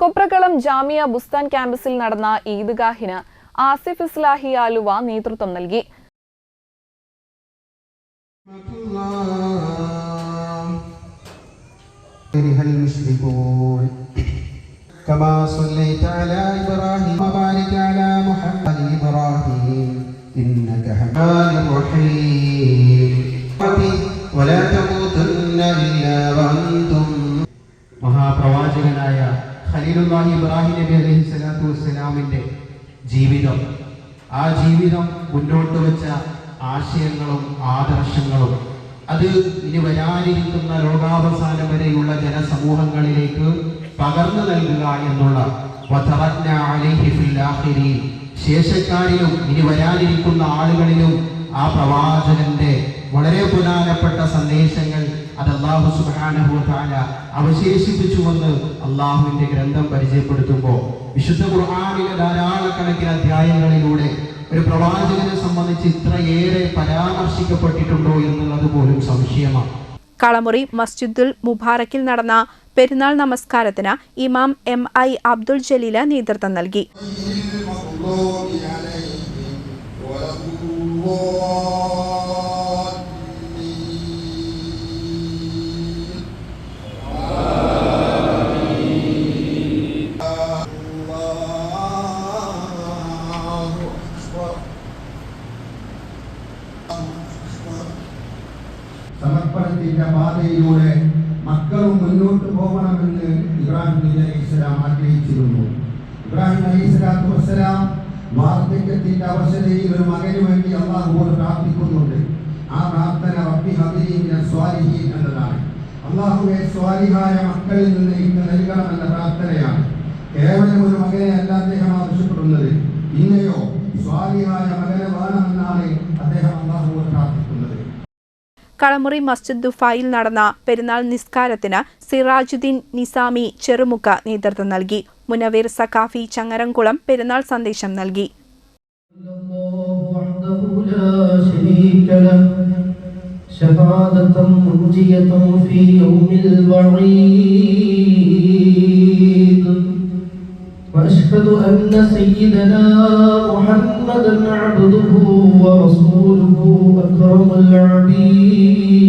കൊപ്രക്കളം ജാമിയ ബുസ്താൻ ക്യാമ്പസിൽ നടന്ന ഈദ്ഗാഹിന് ആസിഫ് ഇസ്ലാഹി ആലുവ നേതൃത്വം നൽകി كره المشركون كما صليت على إبراهيم وبارك على محمد إبراهيم إنك حماد رحيم ولا تموتن إلا ഖലീലുല്ലാഹി ഇബ്രാഹിം നബി അലൈഹി സ്വലാത്തു വസ്സലാമിന്റെ ജീവിതം ആ ജീവിതം മുന്നോട്ട് വെച്ച ആശയങ്ങളും ആദർശങ്ങളും അത് ഇനി വരാനിരിക്കുന്ന ലോകാവസാനം വരെയുള്ള ജനസമൂഹങ്ങളിലേക്ക് പകർന്നു നൽകുക എന്നുള്ള. ശേഷക്കാരിലും ഇനി വരാനിരിക്കുന്ന ആളുകളിലും ആ പ്രവാചകന്റെ വളരെ പ്രധാനപ്പെട്ട സന്ദേശങ്ങൾ അത് അള്ളാഹു അവശേഷിപ്പിച്ചു അവശേഷിപ്പിച്ചുവെന്ന് അള്ളാഹുവിന്റെ ഗ്രന്ഥം പരിചയപ്പെടുത്തുമ്പോൾ വിശുദ്ധ ഖുർആാനിലെ ധാരാളക്കണക്കിന് അധ്യായങ്ങളിലൂടെ ഒരു പ്രവാചകനെ സംബന്ധിച്ച് ഇത്രയേറെ പരാമർശിക്കപ്പെട്ടിട്ടുണ്ടോ എന്നുള്ളത് പോലും സംശയമാണ്. കളമുറി മസ്ജിദുൽ മുബാറക്കിൽ നടന്ന പെരുന്നാൾ നമസ്കാരത്തിന് ഇമാം എം ഐ അബ്ദുൾ ജലീല നേതൃത്വം നൽകി. സമർപ്പണത്തിന്റെ പാതയിലൂടെ മക്കളും മുന്നോട്ട് പോകണമെന്ന് ഇബ്രാഹിം നബി അലൈഹി സ്വലാം ആഗ്രഹിച്ചിരുന്നു. ഇബ്രാഹിം അലൈഹി സ്വലാത്തു വസ്സലാം വാർദ്ധക്യത്തിന്റെ അവസരയിൽ ഒരു മകന് വേണ്ടി അള്ളാഹുവോട് പ്രാർത്ഥിക്കുന്നുണ്ട്. ആ പ്രാർത്ഥന റബ്ബി ഹബിലി മിന സ്വാലിഹീൻ എന്നതാണ്. അള്ളാഹുവെ സ്വാലിഹായ മക്കളിൽ നിന്ന് ഇന്ന് നൽകണം എന്ന പ്രാർത്ഥനയാണ്. കേവലം ഒരു മകനെ അല്ല അദ്ദേഹം ആവശ്യപ്പെടുന്നത് പിന്നെയോ സ്വാലിഹായ മകനെ വേണമെന്നാണ് അദ്ദേഹം അള്ളാഹുവോട് പ്രാർത്ഥിക്കുന്നത് കളമുറി മസ്ജിദ് ദുഫായിൽ നടന്ന പെരുന്നാൾ നിസ്കാരത്തിന് സിറാജുദ്ദീൻ നിസാമി ചെറുമുക്ക നേതൃത്വം നൽകി മുനവീർ സഖാഫി ചങ്ങരംകുളം പെരുന്നാൾ സന്ദേശം നൽകി الله وحده لا شريك له شهادة منجية في يوم الوعيد أن سيدنا محمدا عبده ورسوله أكرم العبيد